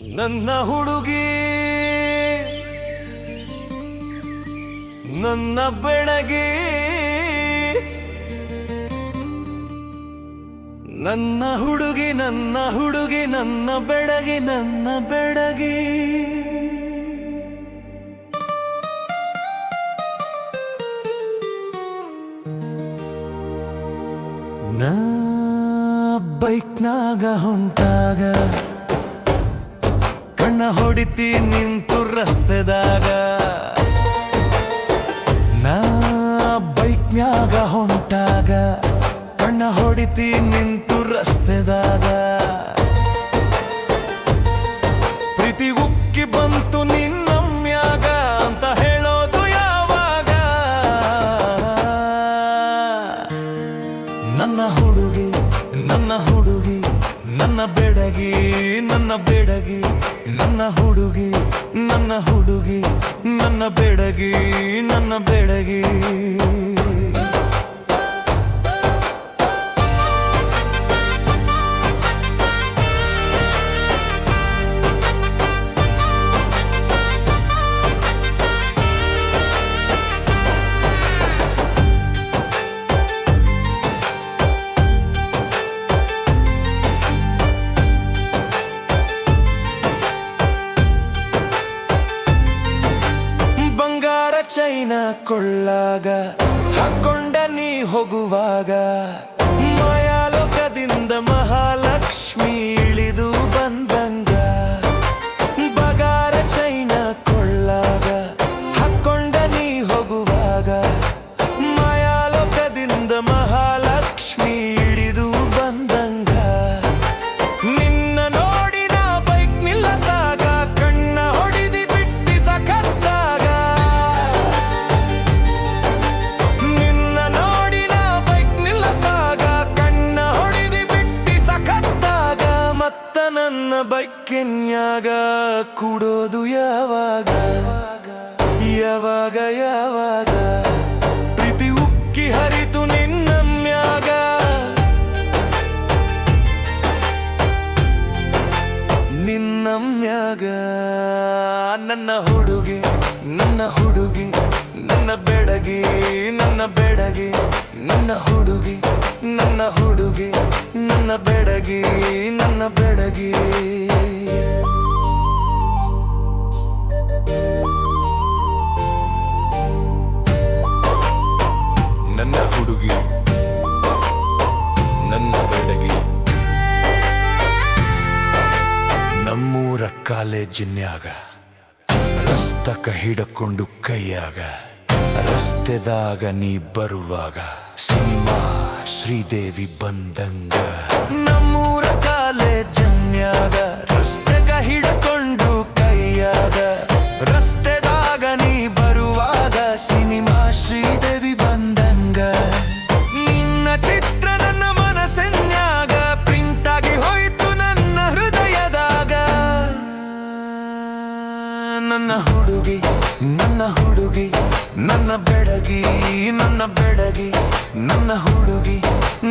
ನನ್ನ ಹುಡುಗಿ, ನನ್ನ ಬೆಳಗಿ, ನನ್ನ ಹುಡುಗಿ ನನ್ನ ಹುಡುಗಿ, ನನ್ನ ಬೆಡಗಿ ನನ್ನ ಬೆಡಗಿ ನಾ ಬೈಕ್ನಾಗ ಹೊಂಟಾಗ ಕಣ್ಣ ಹೊಡಿತಿ ನಿಂತು ರಸ್ತೆದಾಗ. ನಾ ಬೈಕ್ನ್ಯಾಗ ಹೊಂಟಾಗ. ಕಣ್ಣ ಹೊಡಿತಿ ನಿಂತು ರಸ್ತೆದಾಗ. ಪ್ರೀತಿ ಉಕ್ಕಿ ಬಂತು ನಿನ್ನಮ್ಯಾಗ ಅಂತ ಹೇಳೋದು ಯಾವಾಗ? ನನ್ನ ಹುಡುಗಿ ನನ್ನ ಹುಡುಗಿ, ನನ್ನ ಬೆಡಗಿ. ನನ್ನ ಬೆಡಗಿ ನನ್ನ ಹುಡುಗಿ ನನ್ನ ಹುಡುಗಿ ನನ್ನ ಬೆಡಗಿ ನನ್ನ ಬೆಡಗಿ. ಚೈನ ಕೊಳ್ಳಾಗ ಹಾಕೊಂಡ ನೀ ಹೋಗುವಾಗ ಮಾಯಾಲೋಕದಿಂದ ಮಹಾಲಕ್ಷ್ಮಿ. ಬೈಕಿನ್ಯಾಗ ಕೂಡೋದು ಯಾವಾಗ? ಯಾವಾಗ ಯಾವಾಗ? ಪ್ರೀತಿ ಉಕ್ಕಿ ಹರಿತು ನಿನ್ನ ಮ್ಯಾಗ. ನಿನ್ನ ಮ್ಯಾಗ. ನನ್ನ ಹುಡುಗಿ ನನ್ನ ಹುಡುಗಿ, ನನ್ನ ಬೆಡಗಿ ನನ್ನ ಬೆಡಗಿ, ನನ್ನ ಹುಡುಗಿ ನನ್ನ ಹುಡುಗಿ. ನನ್ನ ಬೆಡಗಿ ನನ್ನ ಬೆಡಗಿ. ನನ್ನ ಹುಡುಗಿ, ನನ್ನ ಬೆಡಗಿ. ನಮ್ಮೂರ ಕಾಲೇಜಿನ್ಯಾಗ, ರಸ್ತಕ ಹಿಡಕೊಂಡು ಕೈಯಾಗ, ರಸ್ತೆದಾಗ ನೀ ಬರುವಾಗ ಸಿನಿಮಾ ಶ್ರೀದೇವಿ ಬಂದಂಗ ನಮ್ಮೂರ ಕಾಲೇಜಿನ್ಯಾಗ ರಸ್ತೆಗ ಬೆಡಗಿ, ನನ್ನ ಹುಡುಗಿ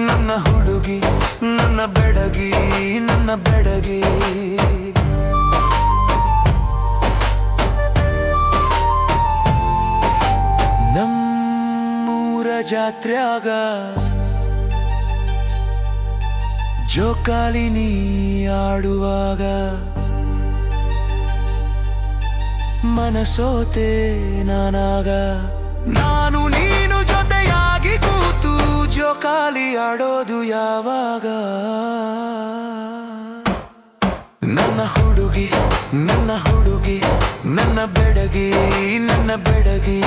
ನನ್ನ ಹುಡುಗಿ, ನನ್ನ ಬೆಡಗಿ ನನ್ನ ಬೆಡಗಿ. ನಮ್ಮೂರ ಜಾತ್ರ್ಯಾಗ ಜೋಕಾಲಿನಿ ಆಡುವಾಗ ಮನಸೋತೆ ನಾನಾಗ. ನಾನು ಜೋಕಾಲಿ ಆಡೋದು ಯಾವಾಗ? ನನ್ನ ಹುಡುಗಿ ನನ್ನ ಹುಡುಗಿ ನನ್ನ ಬೆಡಗಿ ನನ್ನ ಬೆಡಗಿ.